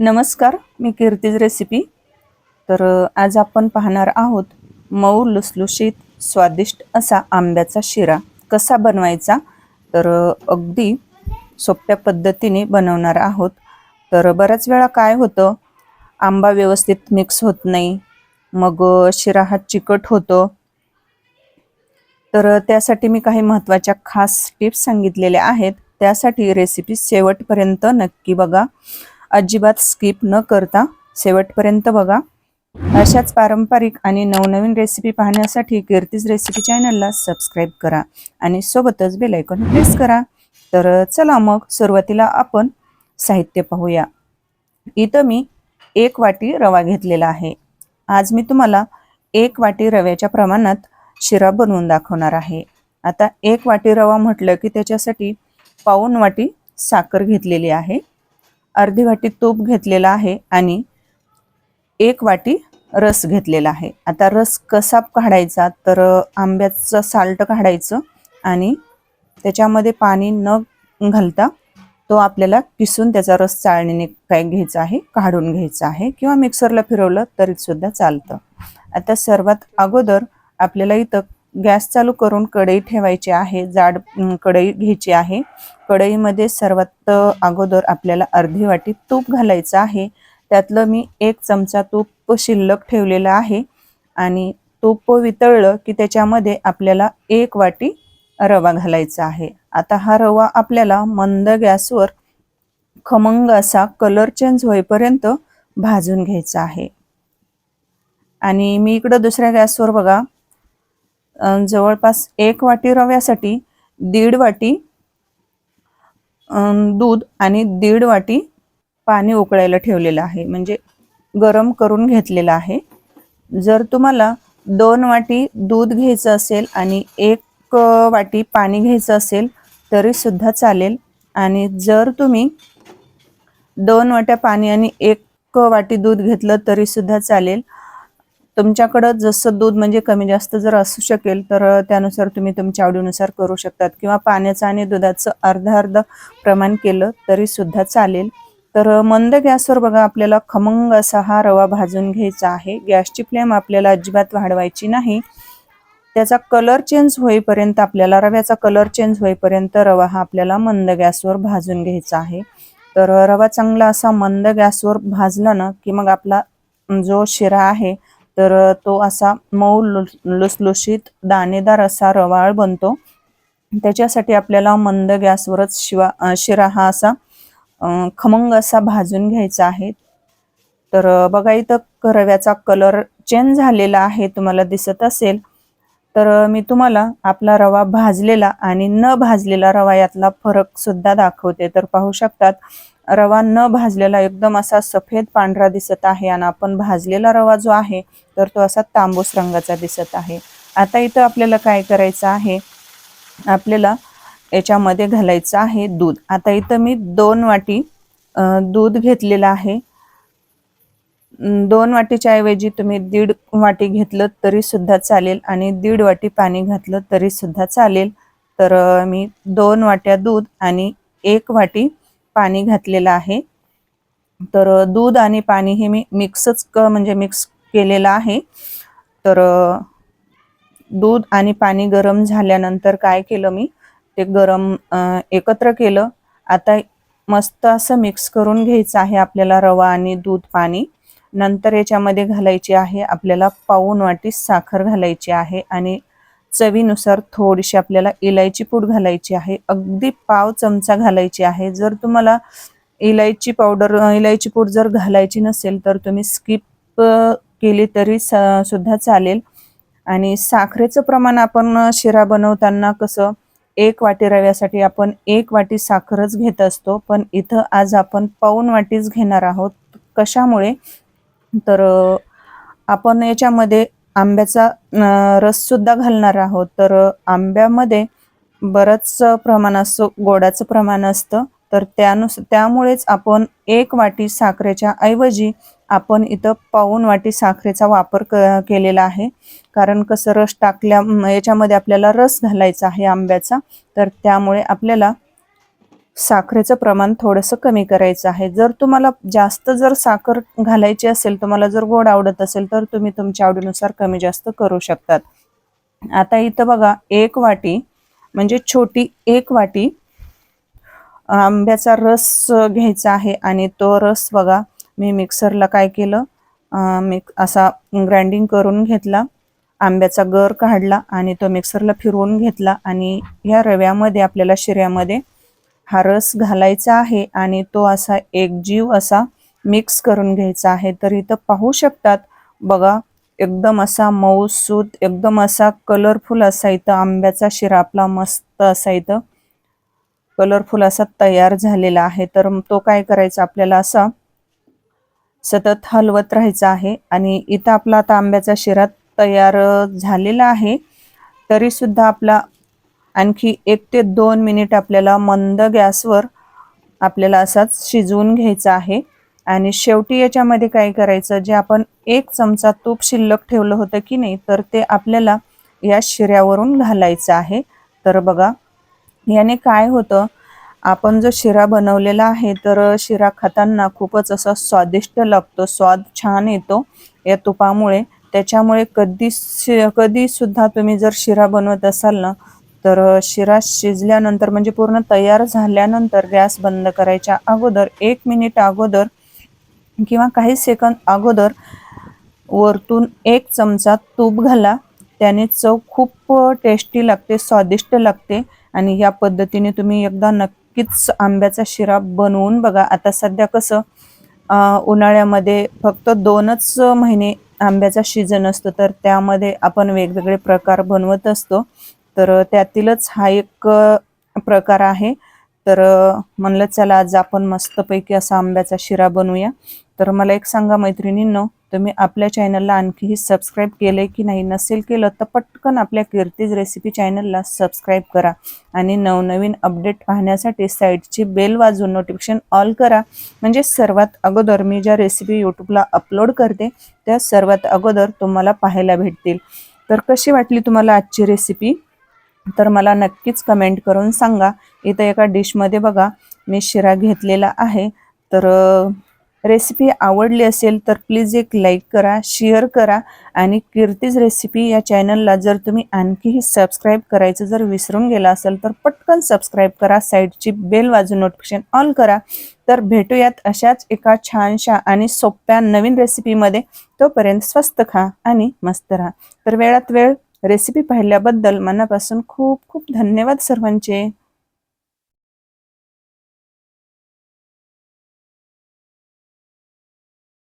नमस्कार मी कीर्तीज रेसिपी. तर आज आपण पाहणार आहोत मऊ लुसलुशीत स्वादिष्ट असा आंब्याचा शिरा कसा बनवायचा? तर अगदी सोप्या पद्धतीने बनवणार आहोत. तर बऱ्याच वेळा काय होतं आंबा व्यवस्थित मिक्स होत नाही मग शिरा हा चिकट होतो. तर त्यासाठी मी काही महत्त्वाच्या खास टिप्स सांगितलेल्या आहेत. त्यासाठी रेसिपी शेवटपर्यंत नक्की बघा. अजिबात स्किप न करता शेवटपर्यंत बघा. अशाच पारंपरिक आणि नवनवीन रेसिपी पाहण्यासाठी कीर्तीज रेसिपी चॅनलला सबस्क्राईब करा आणि सोबतच बेलायकॉन प्रेस करा. तर चला मग सुरुवातीला आपण साहित्य पाहूया. इथं मी एक वाटी रवा घेतलेला आहे. आज मी तुम्हाला एक वाटी रव्याच्या प्रमाणात शिरा बनवून दाखवणार आहे. आता एक वाटी रवा म्हटलं की त्याच्यासाठी पाऊन वाटी साखर घेतलेली आहे. अर्धी वाटी तूप घेतलेला आहे आणि एक वाटी रस घेतलेला आहे. आता रस कसा काढायचा? तर आंब्याचं साल्ट काढायचं आणि त्याच्यामध्ये पाणी न घालता तो आपल्याला किसून त्याचा रस चाळणीने काय घ्यायचा आहे? काढून घ्यायचा आहे किंवा मिक्सरला फिरवलं तरी सुद्धा चालतं. आता सर्वात अगोदर आपल्याला इथं गॅस चालू करून कढई ठेवायची आहे जाड कढई घ्यायची आहे. कढईमध्ये सर्वात अगोदर आपल्याला अर्धी वाटी तूप घालायचं आहे. त्यातलं मी एक चमचा तूप शिल्लक ठेवलेलं आहे आणि तूप वितळलं की त्याच्यामध्ये आपल्याला एक वाटी रवा घालायचा आहे. आता हा रवा आपल्याला मंद गॅसवर खमंग असा कलर चेंज होईपर्यंत भाजून घ्यायचा आहे. आणि मी इकडं दुसऱ्या गॅसवर बघा जवळपास एक वाटी रव्यासाठी दीड वाटी दूध आणि दीड वाटी पाणी उकळायला ठेवलेलं आहे. म्हणजे गरम करून घेतलेलं आहे. जर तुम्हाला दोन वाटी दूध घ्यायचं असेल आणि एक वाटी पाणी घ्यायचं असेल तरीसुद्धा चालेल. आणि जर तुम्ही दोन वाट्या पाणी आणि एक वाटी दूध घेतलं तरीसुद्धा चालेल. तुमच्याकडं जसं दूध म्हणजे कमी जास्त जर असू शकेल तर त्यानुसार तुम्ही तुमच्या आवडीनुसार करू शकतात. किंवा पाण्याचं आणि दुधाचं अर्ध अर्ध प्रमाण केलं तरी सुद्धा चालेल. तर मंद गॅसवर बघा आपल्याला खमंग असा हा रवा भाजून घ्यायचा आहे. गॅसची फ्लेम आपल्याला अजिबात वाढवायची नाही. त्याचा कलर चेंज होईपर्यंत आपल्याला रव्याचा कलर चेंज होईपर्यंत रवा हा आपल्याला मंद गॅसवर भाजून घ्यायचा आहे. तर रवा चांगला असा मंद गॅसवर भाजला ना की मग आपला जो शिरा आहे तर तो असा मऊ लुस लुसलुशीत दाणेदार असा रवाळ बनतो. त्याच्यासाठी आपल्याला मंद गॅसवरच शिवा शिरा हा असा खमंग असा भाजून घ्यायचा आहे. तर बघा इथं रव्याचा कलर चेंज झालेला आहे तुम्हाला दिसत असेल. तर मी तुम्हाला आपला रवा भाजलेला आणि न भाजलेला रवा यातला फरक सुद्धा दाखवते. तर पाहू शकतात रवा न भाजलेला एकदम असा सफेद पांढरा दिसत आहे आणि आपण भाजलेला रवा जो आहे तर तो असा तांबूस रंगाचा दिसत आहे. आता इथं आपल्याला काय करायचं आहे? आपल्याला याच्यामध्ये घालायचं आहे दूध. आता इथं मी दोन वाटी दूध घेतलेलं आहे. दोन वाटीच्या ऐवजी तुम्ही दीड वाटी घेतलं तरी सुद्धा चालेल आणि दीड वाटी पाणी घातलं तरी सुद्धा चालेल. तर मी दोन वाट्या दूध आणि एक वाटी पाणी घातलेलं आहे. तर दूध आणि पाणी हे मी मिक्सच क म्हणजे मिक्स केलेलं आहे. तर दूध आणि पाणी गरम झाल्यानंतर काय केलं मी? ते गरम एकत्र केलं. आता मस्त असं मिक्स करून घ्यायचं आहे आपल्याला रवा आणि दूध पाणी. नंतर याच्यामध्ये घालायची आहे आपल्याला पाऊन वाटी साखर घालायची आहे आणि चवीनुसार थोडीशी आपल्याला इलायची पूड घालायची आहे. अगदी पाव चमचा घालायची आहे. जर तुम्हाला इलायची पावडर इलायची पूड जर घालायची नसेल तर तुम्ही स्किप केली तरी स- सुद्धा चालेल. आणि साखरेचं प्रमाण आपण शिरा बनवताना कसं एक वाटी रव्यासाठी आपण एक वाटी साखरच घेत असतो. पण इथं आज आपण पाऊन वाटीच घेणार आहोत. कशामुळे? तर आपण याच्यामध्ये आंब्याचा रससुद्धा घालणार आहोत. तर आंब्यामध्ये बरंच प्रमाण असं गोडाचं प्रमाण असतं. तर त्यानुस त्यामुळेच आपण एक वाटी साखरेच्या ऐवजी आपण इथं पाऊन वाटी साखरेचा वापर क केलेला आहे. कारण कसं रस टाकल्या याच्यामध्ये आपल्याला रस घालायचा आहे आंब्याचा. तर त्यामुळे आपल्याला साखरेचं प्रमाण थोडंसं कमी करायचं आहे. जर तुम्हाला जास्त जर साखर घालायची असेल तुम्हाला जर गोड आवडत असेल तर तुम्ही तुमच्या आवडीनुसार कमी जास्त करू शकतात. आता इथं बघा एक वाटी म्हणजे छोटी एक वाटी आंब्याचा रस घ्यायचा आहे आणि तो रस बघा मी मिक्सरला काय केलं मिक असा ग्राइंडिंग करून घेतला आंब्याचा गर काढला आणि तो मिक्सरला फिरवून घेतला आणि ह्या रव्यामध्ये आपल्याला शिऱ्यामध्ये हा रस घालायचा आहे आणि तो असा एकजीव असा मिक्स करून घ्यायचा आहे. तर इथं पाहू शकतात बघा एकदम असा मऊसूत एकदम असा कलरफुल असा इथं आंब्याचा शिरा आपला मस्त असा इथं कलरफुल असा तयार झालेला आहे. तर तो काय करायचा आपल्याला असा सतत हलवत राहायचा आहे आणि इथं आपला आता आंब्याचा शिरा तयार झालेला आहे. तरी सुद्धा आपला आणखी एक ते दोन मिनिट आपल्याला मंद गॅसवर आपल्याला असाच शिजवून घ्यायचा आहे. आणि शेवटी याच्यामध्ये काय करायचं जे आपण एक चमचा तूप शिल्लक ठेवलं होतं की नाही तर ते आपल्याला या शिऱ्यावरून घालायचं आहे. तर बघा याने काय होतं आपण जो शिरा बनवलेला आहे तर शिरा खाताना खूपच असा स्वादिष्ट लागतो स्वाद छान येतो या तुपामुळे. त्याच्यामुळे कधी कधी सुद्धा तुम्ही जर शिरा बनवत असाल ना तर शिरा शिजल्यानंतर म्हणजे पूर्ण तयार झाल्यानंतर गॅस बंद करायच्या अगोदर एक मिनिट अगोदर किंवा काही सेकंद अगोदर वरतून एक चमचा तूप घाला. त्याने चव खूप टेस्टी लागते स्वादिष्ट लागते आणि या पद्धतीने तुम्ही एकदा नक्कीच आंब्याचा शिरा बनवून बघा. आता सध्या कसं उन्हाळ्यामध्ये फक्त दोनच महिने आंब्याचा शिजन असतो तर त्यामध्ये आपण वेगवेगळे प्रकार बनवत असतो. तर त्यातीलच हा एक प्रकार आहे. तर म्हणलं चला आज आपण मस्तपैकी असा आंब्याचा शिरा बनवूया. तर मला एक सांगा मैत्रिणींनो तुम्ही आपल्या चॅनलला आणखीही सबस्क्राईब केलंय की नाही नसेल केलं तर पटकन आपल्या कीर्तीज रेसिपी चॅनलला सबस्क्राईब करा. आणि नवनवीन अपडेट पाहण्यासाठी साईडची बेल वाजून नोटिफिकेशन ऑल करा. म्हणजे सर्वात अगोदर मी ज्या रेसिपी यूट्यूबला अपलोड करते त्या सर्वात अगोदर तुम्हाला पाहायला भेटतील. तर कशी वाटली तुम्हाला आजची रेसिपी? तर मला नक्कीच कमेंट करून सांगा. इथं एका डिशमध्ये बघा मी शिरा घेतलेला आहे. तर रेसिपी आवडली असेल तर प्लीज एक लाईक करा शेअर करा आणि कीर्तीज रेसिपी या चॅनलला जर तुम्ही आणखीही सबस्क्राईब करायचं जर विसरून गेला असेल तर पटकन सबस्क्राईब करा. साईडची बेल वाजून नोटिफिकेशन ऑल करा. तर भेटूयात अशाच एका छानशा आणि सोप्या नवीन रेसिपीमध्ये तोपर्यंत स्वस्त खा आणि मस्त राहा. तर वेळात वेळ रेसिपी पाहिल्याबद्दल मनापासून खूप खूप धन्यवाद सर्वांचे.